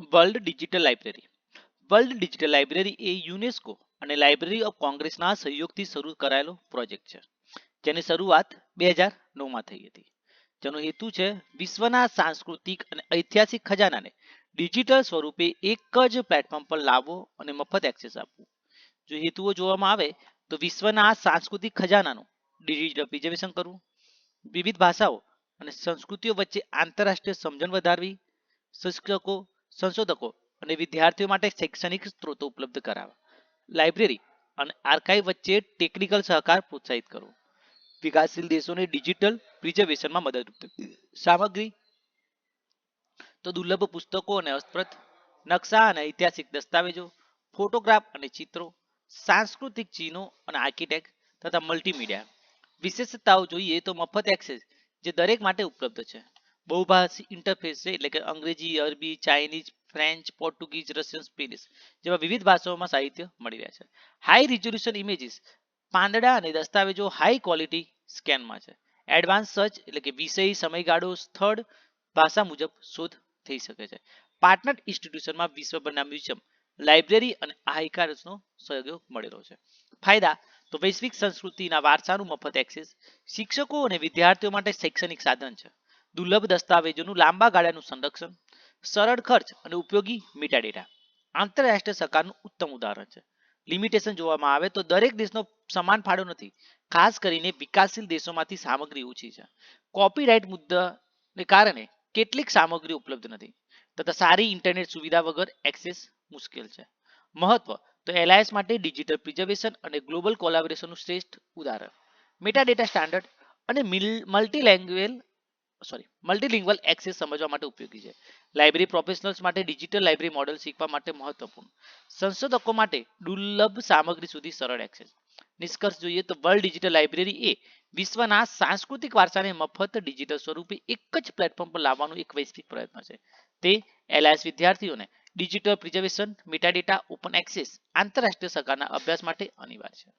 World digital library. World digital library એ UNESCO અને library of કોંગ્રેસના સહયોગથી શરૂ કરાયેલો પ્રોજેક્ટ છે, જેની શરૂઆત બે હજાર નવમાં થઈ હતી. જેનો હેતુ છે વિશ્વના સાંસ્કૃતિક અને ઐતિહાસિક ખજાનાને ડિજિટલ સ્વરૂપે એક જ પ્લેટફોર્મ પર લાવવો અને મફત એક્સેસ આપવું. જો હેતુઓ જોવામાં આવે તો વિશ્વના સાંસ્કૃતિક ખજાનાનું ડિજિટલ પ્રિઝર્વેશન કરવું, વિવિધ ભાષાઓ અને સંસ્કૃતિઓ વચ્ચે આંતરરાષ્ટ્રીય સમજણ વધારવી, શિક્ષકો સંશોધકો અને વિદ્યાર્થીઓ માટે શૈક્ષણિક સ્ત્રોતો ઉપલબ્ધ કરાવવા લાઇબ્રેરી અને આર્કાઇવ વચ્ચે ટેકનિકલ સહકાર પ્રોત્સાહિત કરવો વિકાસશીલ દેશોને ડિજિટલ પ્રિઝર્વેશનમાં મદદરૂપ સામગ્રી તો દુર્લભ પુસ્તકો અને હસ્તપ્રત નકશા અને ઐતિહાસિક દસ્તાવેજો ફોટોગ્રાફ અને ચિત્રો, સાંસ્કૃતિક ચિહ્નો અને આર્કિટેક્ટ તથા મલ્ટીમીડિયા વિશેષતાઓ જોઈએ તો મફત એક્સેસ જે દરેક માટે ઉપલબ્ધ છે. બહુભાષી ઇન્ટરફેસ છે એટલે કે અંગ્રેજી અરબી Chinese French Portuguese Russian Spanish જેવા વિવિધ ભાષાઓમાં સાહિત્ય મળી રહ્યા છે. હાઈ રિઝોલ્યુશન ઇમેજીસ પાંદડા અને દસ્તાવેજો હાઈ ક્વોલિટી સ્કેનમાં છે. એડવાન્સ સર્ચ એટલે કે વિષય, સમયગાળો, સ્થળ, ભાષા મુજબ શોધ થઈ શકે છે. પાર્ટનર ઇન્સ્ટિટ્યુશનમાં વિશ્વભરના મ્યુઝિયમ, લાઇબ્રેરી અને આહિકારસનો સહયોગ મળેલો છે. ફાયદા, તો વૈશ્વિક સંસ્કૃતિના વારસાનું મફત એક્સેસ શિક્ષકો અને વિદ્યાર્થીઓ માટે શૈક્ષણિક સાધન છે. દુર્લભ દસ્તાવેજોનું લાંબા ગાળાનું સંરક્ષણ, સરળ ખર્ચ અને ઉપયોગી મીટા આંતરરાષ્ટ્રીય સહકારનું ઉત્તમ ઉદાહરણ છે. લિમિટેશન જોવામાં આવે તો દરેક દેશનો સમાન ફાળો નથી. ખાસ કરીને વિકાસશીલ દેશોમાંથી સામગ્રી ઓછી છે. કોપીરાઇટ મુદ્દાને કારણે કેટલીક સામગ્રી ઉપલબ્ધ નથી તથા સારી ઇન્ટરનેટ સુવિધા વગર એક્સેસ મુશ્કેલ છે. મહત્વ, તો એલાયન્સ માટે ડિજિટલ પ્રિઝર્વેશન અને ગ્લોબલ કોલાબોરેશનનું શ્રેષ્ઠ ઉદાહરણ. મેટા ડેટા સ્ટાન્ડર્ડ અને multi language sorry multilingual access સમજવા માટે ઉપયોગી છે. લાઇબ્રેરી પ્રોફેશનલ્સ માટે ડિજિટલ લાઇબ્રેરી મોડેલ શીખવા માટે મહત્વપૂર્ણ. સંશોધકો માટે દુર્લભ સામગ્રી સુધી સરળ એક્સેસ નિષ્કર્ષ જોઈએ તો વર્લ્ડ ડિજિટલ લાઇબ્રેરી એ વિશ્વના સાંસ્કૃતિક વારસાને મફત ડિજિટલ સ્વરૂપે એક જ પ્લેટફોર્મ પર લાવવાનું એક વૈશ્વિક પ્રયત્ન છે. તે એલાયન્સ વિદ્યાર્થીઓને digital preservation metadata open access આંતરરાષ્ટ્રીય સહકારના અભ્યાસ માટે અનિવાર્ય છે.